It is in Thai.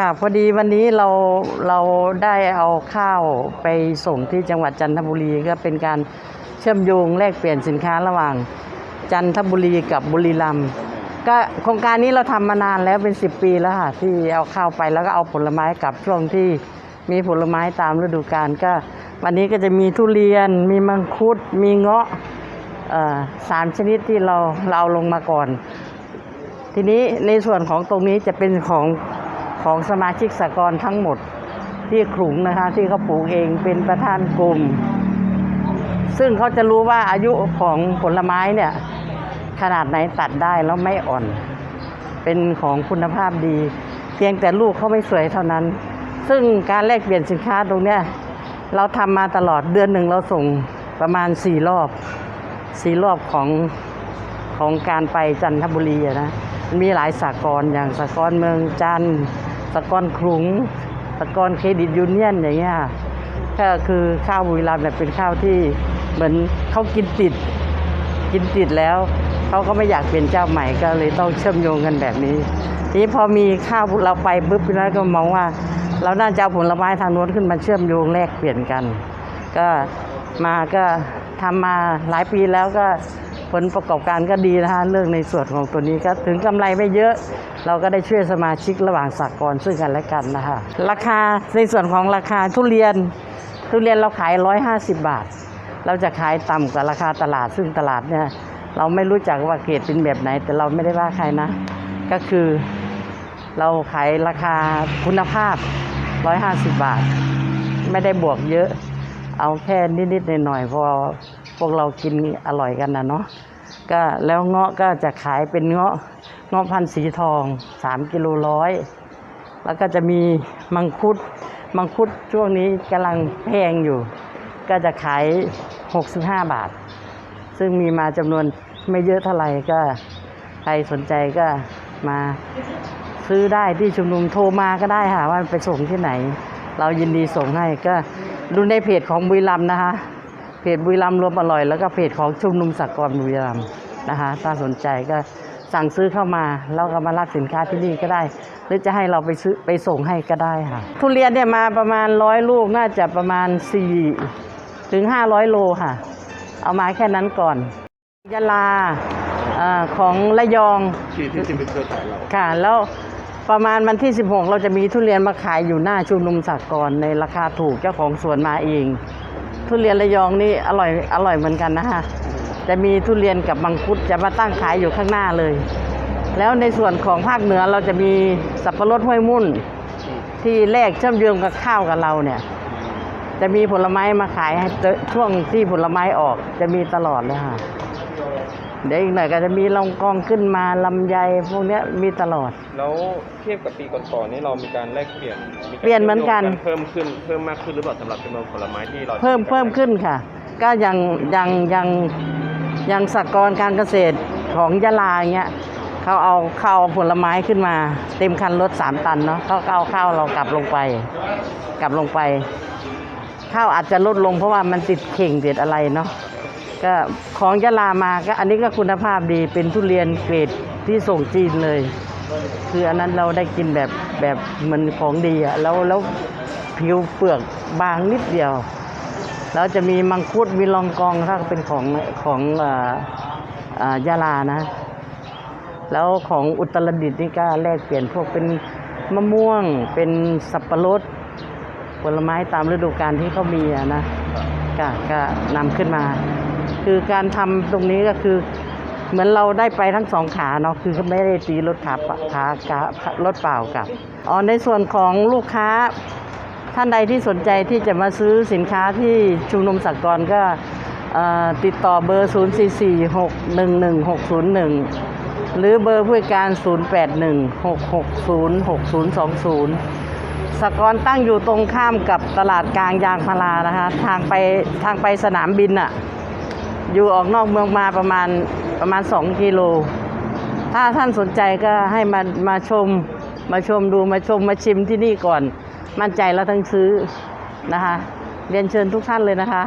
ค่ะพอดีวันนี้เราเราได้เอาข้าวไปส่งที่จังหวัดจันทบุรีก็เป็นการเชื่อมโยงแลกเปลี่ยนสินค้าระหว่างจันทบุรีกับบุรีรัมย์ก็โครงการนี้เราทำมานานแล้วเป็น 10 ปีแล้วค่ะที่เอาข้าวไปแล้วก็เอาผลไม้กลับช่วงที่มีผลไม้ตามฤดูกาลก็ วันนี้ก็จะมีทุเรียน มีมังคุด มีเงาะสามชนิดที่เราเราเอาลงมาก่อน ทีนี้ในส่วนของตรงนี้จะเป็นของ ของสมาชิกสากลทั้งหมดที่ขลุงนะคะที่เขาปลูกเองเป็นประธานกลุ่ม ซึ่งเขาจะรู้ว่าอายุของผลไม้เนี่ย ขนาดไหนตัดได้แล้วไม่อ่อน เป็นของคุณภาพดี เพียงแต่ลูกเขาไม่สวยเท่านั้น ซึ่งการแลกเปลี่ยนสินค้าตรงเนี้ยเราทำมาตลอดเดือนหนึ่งเราส่งประมาณสี่รอบสี่รอบของของการไปจันทบุรีนะมีหลายสากลอย่างสากลเมืองจันทร์ สากลขลุงสากลเครดิตยูเนียนอย่างเงี้ยก็คือข้าวบุรีรัมย์เนี่ยเป็นข้าวที่เหมือนเขากินติด กินติดแล้วเขาก็ไม่อยากเปลี่ยนเจ้าใหม่ก็เลยต้องเชื่อมโยงกันแบบนี้ทีนี้พอมีข้าวเราไปปุ๊บแล้วก็มองว่า เราน่าจะเอาผลไม้ทางโน้นขึ้นมาเชื่อมโยงแลกเปลี่ยนกัน ก็มาก็ทำมาหลายปีแล้วก็ ผลประกอบการก็ดีนะคะเรื่องในส่วนของตัวนี้ก็ถึงกำไรไม่เยอะ เราก็ได้ช่วยสมาชิกระหว่างสากลซึ่งกันและกันนะคะราคาในส่วนของราคาทุเรียนทุเรียนเราขาย 150 บาท เราจะขายต่ำกว่าราคาตลาดซึ่งตลาดเนี่ยเราไม่รู้จักว่าเกรดเป็นแบบไหน แต่เราไม่ได้ว่าใครนะ ก็คือเราขายราคาคุณภาพ 150 บาท ไม่ได้บวกเยอะ เอาแค่นิดๆหน่อยๆพอพวกเรากินอร่อยกันนะเนาะก็แล้วเงาะก็จะขายเป็นเงาะเงาะพันธุ์สีทอง3กิโลร้อยแล้วก็จะมีมังคุดมังคุดช่วงนี้กำลังแพงอยู่ ก็จะขาย 65 บาท ซึ่งมีมาจำนวนไม่เยอะเท่าไหร่ก็ใครสนใจก็มาซื้อได้ที่ชุมนุมโทรมาก็ได้ค่ะว่าไปส่งที่ไหน เรายินดีส่งให้ก็ ดูในเพจของบุรีรัมย์นะคะ เพจบุรีรัมย์รวมอร่อย แล้วก็เพจของชุมนุมสากลบุรีรัมย์นะคะถ้าสนใจก็สั่งซื้อเข้ามาแล้วก็มารับสินค้าที่นี่ก็ได้ หรือจะให้เราไปซื้อไปส่งให้ก็ได้ค่ะ ทุเรียนเนี่ยมาประมาณร้อยลูกน่าจะประมาณ4ถึง500 โลค่ะ เอามาแค่นั้นก่อนยะลาอาของระยองที่ที่ที่เป็นเครือข่ายเราค่ะแล้ว ประมาณวันที่ 16 เราจะมีทุเรียนมาขายอยู่หน้าชุมนุมสากลในราคาถูกเจ้าของสวนมาเอง ทุเรียนระยองนี่อร่อยอร่อยเหมือนกันนะคะจะมีทุเรียนกับมังคุดจะมาตั้งขายอยู่ข้างหน้าเลย แล้วในส่วนของภาคเหนือเราจะมีสับปะรดห้วยมุ่น ที่แลกเชื่อมโยงกับข้าวกับเราเนี่ย จะมีผลไม้มาขายให้ช่วงที่ผลไม้ออกจะมีตลอดเลยค่ะ เดี๋ยวอีกหน่อยก็จะมีลองกองขึ้นมาลำไยพวกเนี้ยมีตลอด แล้วเทียบกับปีก่อนๆนี่เรามีการแลกเปลี่ยนมีการเปลี่ยนเหมือนกัน เพิ่มขึ้นเพิ่มมากขึ้นหรือเปล่าสำหรับจำนวนผลไม้ที่เราเพิ่มเพิ่มขึ้นค่ะ ก็ยังยังยังยังสหกรณ์การเกษตรของยะลาเงี้ยเขาเอาข้าวผลไม้ขึ้นมา เต็มคันรถสามตันเนาะเขาก็เอาข้าวเรากลับลงไป กลับลงไปข้าวอาจจะลดลงเพราะว่ามันติดเข่งติดอะไรเนาะ ก็ของยะลามาก็อันนี้ก็คุณภาพดีเป็นทุเรียนเกรดที่ส่งจีนเลย คืออันนั้นเราได้กินแบบแบบมันของดีอะแล้วแล้วผิวเปลือกบางนิดเดียว แล้วจะมีมังคุดมีลองกองถ้าเป็นของของออยะลานะ แล้วของอุตรดิตถ์นี่ก็แลกเปลี่ยนพวกเป็นมะม่วงเป็นสับปะรดผลไม้ตามฤดูกาลที่เขามีนะก็ก็นำขึ้นมา คือการทำตรงนี้ก็คือ เหมือนเราได้ไปทั้งสองขาเนาะคือไม่ได้ตีรถขาปะขาการถเปล่ากลับอ๋อในส่วนของลูกค้าท่านใดที่สนใจที่จะมาซื้อสินค้าที่ชุมนุมสากลก็ติดต่อเบอร์ 0 4 4 6 1 1 6 0 1 หรือเบอร์ผู้จัดการ 0 8 1 6 6 0 6 0 2 0 สกลตั้งอยู่ตรงข้ามกับตลาดกลางยางพารานะคะ ทางไปทางไปสนามบินอะ อยู่ออกนอกเมืองมาประมาณประมาณ 2 กิโล ถ้าท่านสนใจก็ให้มามาชมมาชมดูมาชมมาชิมที่นี่ก่อน มั่นใจแล้วทั้งซื้อนะคะ เรียนเชิญทุกท่านเลยนะคะ